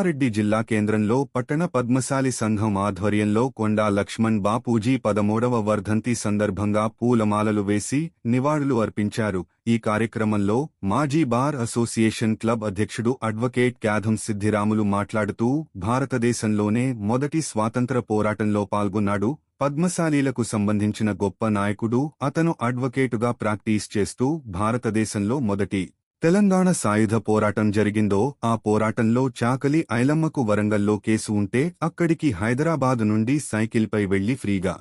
కామారెడ్డి జిల్లా కేంద్రంలో పట్టణ పద్మశాలి సంఘం ఆధ్వర్యంలో కొండా లక్ష్మణ్ బాపూజీ పదమూడవ వర్ధంతి సందర్భంగా పూలమాలలు వేసి నివాళులు అర్పించారు. ఈ కార్యక్రమంలో మాజీ బార్ అసోసియేషన్ క్లబ్ అధ్యక్షుడు అడ్వకేట్ క్యాధం సిద్ధిరాములు మాట్లాడుతూ భారతదేశంలోనే మొదటి స్వాతంత్ర పోరాటంలో పాల్గొన్నాడు. పద్మశాలీలకు సంబంధించిన గొప్ప నాయకుడు అతను అడ్వకేటుగా ప్రాక్టీస్ చేస్తూ భారతదేశంలో మొదటి తెలంగాణ సాయుధ పోరాటం జరిగిందో ఆ పోరాటంలో చాకలి ఐలమ్మకు వరంగల్లో కేసు ఉంటే అక్కడికి హైదరాబాద్ నుండి సైకిల్పై వెళ్ళి ఫ్రీగా.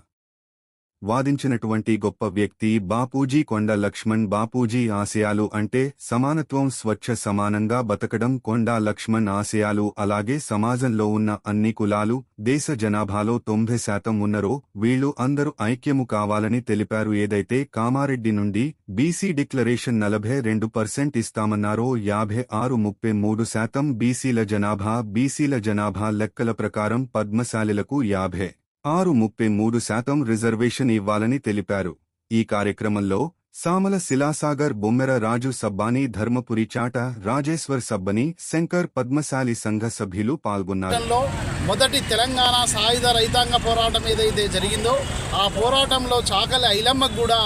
వాదించినటువంటి గొప్ప వ్యక్తి బాపూజీ కొండ లక్ష్మణ్ బాపూజీ ఆశయాలు అంటే సమానత్వం స్వచ్ఛ సమానంగా బతకడం కొండా లక్ష్మణ్ ఆశయాలు అలాగే సమాజంలో ఉన్న అన్ని కులాలు దేశ జనాభాలో తొంభై శాతం ఉన్నరో వీళ్ళు అందరూ ఐక్యము కావాలని తెలిపారు. ఏదైతే కామారెడ్డి నుండి బీసీ డిక్లరేషన్ నలభై రెండు పర్సెంట్ ఇస్తామన్నారో యాభై ఆరు ముప్పై మూడు శాతం బీసీల జనాభా బీసీల జనాభా లెక్కల ప్రకారం పద్మశాలిలకు యాభై. ఆరు ముప్పై మూడు శాతం రిజర్వేషన్ ఇవ్వాలని తెలిపారు. ఈ కార్యక్రమంలో సామల శిలాసాగర్ బొమ్మెర రాజు సబ్బాని ధర్మపురి చాట రాజేశ్వర్ సబ్బని శంకర్ పద్మశాలి సంఘ సభ్యులు పాల్గొన్నారు. మొదటి తెలంగాణ సాయుధ రైతాంగ పోరాటం ఏదైతే జరిగిందో ఆ పోరాటంలో చాకలి ఐలమ్మకు కూడా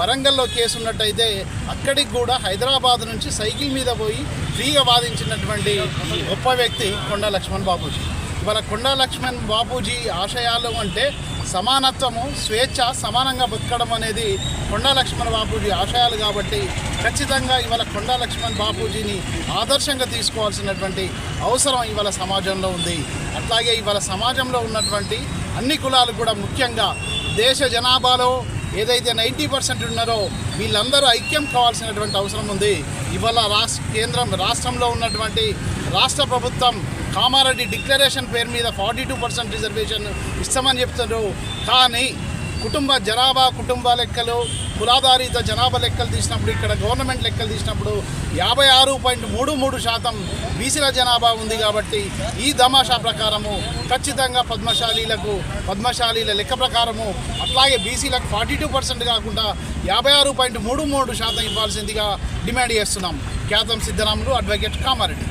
వరంగల్లో కేసు ఉన్నట్టయితే అక్కడికి కూడా హైదరాబాద్ నుంచి సైకిల్ మీద పోయి ఫ్రీగా వాదించినటువంటి గొప్ప వ్యక్తి కొండ లక్ష్మణ్ బాబుజీ. ఇవాళ కొండా లక్ష్మణ్ బాపూజీ ఆశయాలు అంటే సమానత్వము స్వేచ్ఛ సమానంగా బతకడం అనేది కొండా లక్ష్మణ్ బాపూజీ ఆశయాలు కాబట్టి ఖచ్చితంగా ఇవాళ కొండా లక్ష్మణ్ బాపూజీని ఆదర్శంగా తీసుకోవాల్సినటువంటి అవసరం ఇవాళ సమాజంలో ఉంది. అట్లాగే ఇవాళ సమాజంలో ఉన్నటువంటి అన్ని కులాలు కూడా ముఖ్యంగా దేశ జనాభాలో ఏదైతే నైంటీ పర్సెంట్ ఉన్నారో వీళ్ళందరూ ఐక్యం కావాల్సినటువంటి అవసరం ఉంది. ఇవాళ రాష్ట్ర కేంద్రం రాష్ట్రంలో ఉన్నటువంటి రాష్ట్ర ప్రభుత్వం కామారెడ్డి డిక్లరేషన్ పేరు మీద ఫార్టీ టూ పర్సెంట్ రిజర్వేషన్ ఇస్తామని చెప్తారు కానీ కుటుంబ జనాభా కుటుంబ లెక్కలు కులాధారిత జనాభా లెక్కలు తీసినప్పుడు ఇక్కడ గవర్నమెంట్ లెక్కలు తీసినప్పుడు యాభై ఆరు పాయింట్ మూడు మూడు శాతం బీసీల జనాభా ఉంది కాబట్టి ఈ తమాషా ప్రకారము ఖచ్చితంగా పద్మశాలీలకు పద్మశాలీల లెక్క ప్రకారము అట్లాగే బీసీలకు ఫార్టీ టూ పర్సెంట్ కాకుండా యాభై ఆరు పాయింట్ మూడు మూడు శాతం ఇవ్వాల్సిందిగా డిమాండ్ చేస్తున్నాం. ఖ్యాతం సిద్ధరాములు అడ్వకేట్ కామారెడ్డి.